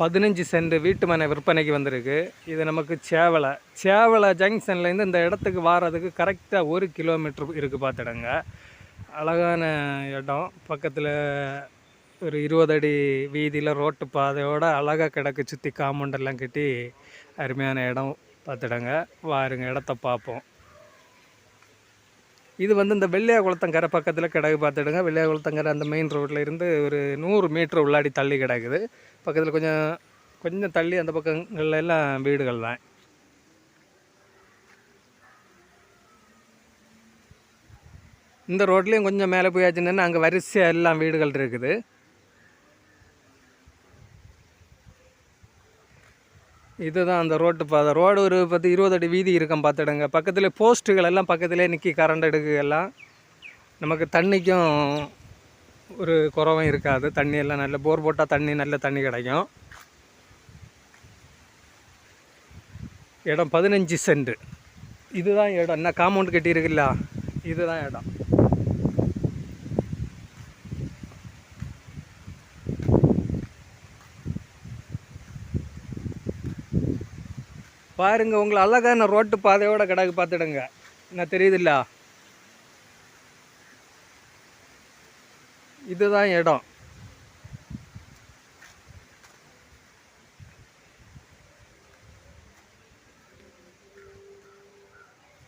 பதினஞ்சு சென்ட் வீட்டு மனை விற்பனைக்கு வந்திருக்கு. இது நமக்கு சேவலை. சேவலை ஜங்ஷன்லேருந்து இந்த இடத்துக்கு வாரதுக்கு கரெக்டாக ஒரு கிலோமீட்டர் இருக்குது பார்த்துடுங்க அழகான இடம். பக்கத்தில் ஒரு இருபது அடி வீதியில் ரோட்டு பாதையோடு அழகாக கிடக்கு சுற்றி காம்பவுண்டெல்லாம் கட்டி அருமையான இடம் பார்த்துடுங்க வாருங்க இடத்த பார்ப்போம். இது வந்து இந்த வெள்ளையா குளத்தங்கரை பக்கத்தில் கிடக்கு பார்த்துடுங்க. வெள்ளையா குளத்தங்கரை அந்த மெயின் ரோட்டில் இருந்து ஒரு நூறு மீட்ரு உள்ளாடி தள்ளி கிடக்குது. பக்கத்தில் கொஞ்சம் கொஞ்சம் தள்ளி அந்த பக்கங்கள்ல எல்லாம் வீடுகள் தான். இந்த ரோட்லேயும் கொஞ்சம் மேலே போயாச்சுன்னா அங்கே வரிசையாக எல்லாம் வீடுகள் இருக்குது. இதுதான் அந்த ரோட்டு பாதை ரோடு ஒரு பத்து இருபது அடி வீதி இருக்கும் பார்த்துடுங்க பக்கத்தில் போஸ்ட்டுகள் எல்லாம் பக்கத்துலேயே நிற்கி கரண்ட் எடுக்குகள்லாம். நமக்கு தண்ணிக்கும் ஒரு குறவும் இருக்காது. தண்ணி எல்லாம் நல்ல போர் போட்டால் தண்ணி நல்ல தண்ணி கிடைக்கும். இடம் பதினஞ்சு சென்ட். இதுதான் இடம். என்ன காம்பவுண்ட் கட்டியிருக்குல்ல? இதுதான் இடம். பாருங்க உங்களை அழகான ரோட்டு பாதையோட கிடக்கு பார்த்துடுங்க. என்ன தெரியுதுல்ல? இதுதான் இடம்.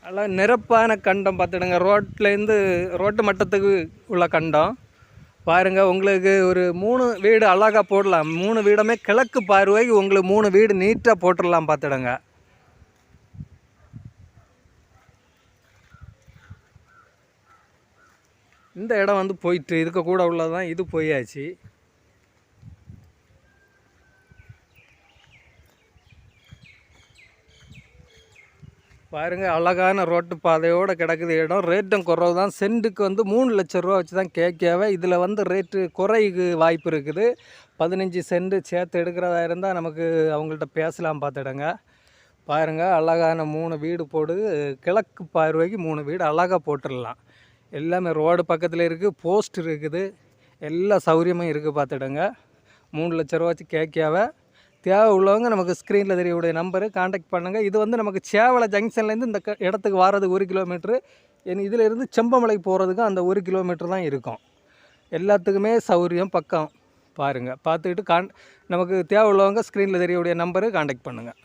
அதெல்லாம் நிரப்பான கண்டம் பார்த்துடுங்க. ரோட்லேருந்து ரோட்டு மட்டத்துக்கு உள்ள கண்டம். பாருங்க உங்களுக்கு ஒரு மூணு வீடு அழகாக போடலாம். மூணு வீடுமே கிழக்கு பார்வைக்கு உங்களுக்கு மூணு வீடு நீட்டாக போட்டுடலாம் பார்த்துடுங்க. இந்த இடம் வந்து போயிட்டு இருக்கக்கூட கூட உள்ளதான் இது போயாச்சு. பாருங்க அழகான ரோட்டு பாதையோடு கிடக்குது இடம். ரேட்டும் குறவு தான் சென்ட்டுக்கு வந்து மூணு லட்ச ரூபா வச்சு தான் கேட்கவே. இதில் வந்து ரேட்டு குறைக்கு வாய்ப்பு இருக்குது. பதினஞ்சு சென்ட் சேர்த்து எடுக்கிறதா இருந்தால் நமக்கு அவங்கள்ட்ட பேசலாம் பார்த்துடுங்க. பாருங்க அழகான மூணு வீடு போடு கிழக்கு பார்வைக்கு மூணு வீடு அழகாக போட்டுடலாம். எல்லாமே ரோடு பக்கத்தில் இருக்குது போஸ்ட் இருக்குது. எல்லா சௌகரியமும் இருக்குது பார்த்துடுங்க. மூணு லட்ச ரூபா வச்சு கேட்காவ தேவை உள்ளவங்க நமக்கு ஸ்க்ரீனில் தெரியக்கூடிய நம்பரு காண்டாக்ட் பண்ணுங்கள் இது வந்து நமக்கு சேவலை ஜங்ஷன்லேருந்து இந்த இடத்துக்கு வாரதுக்கு ஒரு கிலோமீட்ரு என் இதிலேருந்து செம்பமலைக்கு செம்பமலை போகிறதுக்கும் அந்த ஒரு கிலோமீட்டர் தான் இருக்கும். எல்லாத்துக்குமே சௌகரியம் பக்கம். பாருங்கள் பார்த்துக்கிட்டு கான் நமக்கு தேவை உள்ளவங்க ஸ்க்ரீனில் தெரியக்கூடிய நம்பரு காண்டாக்ட் பண்ணுங்கள்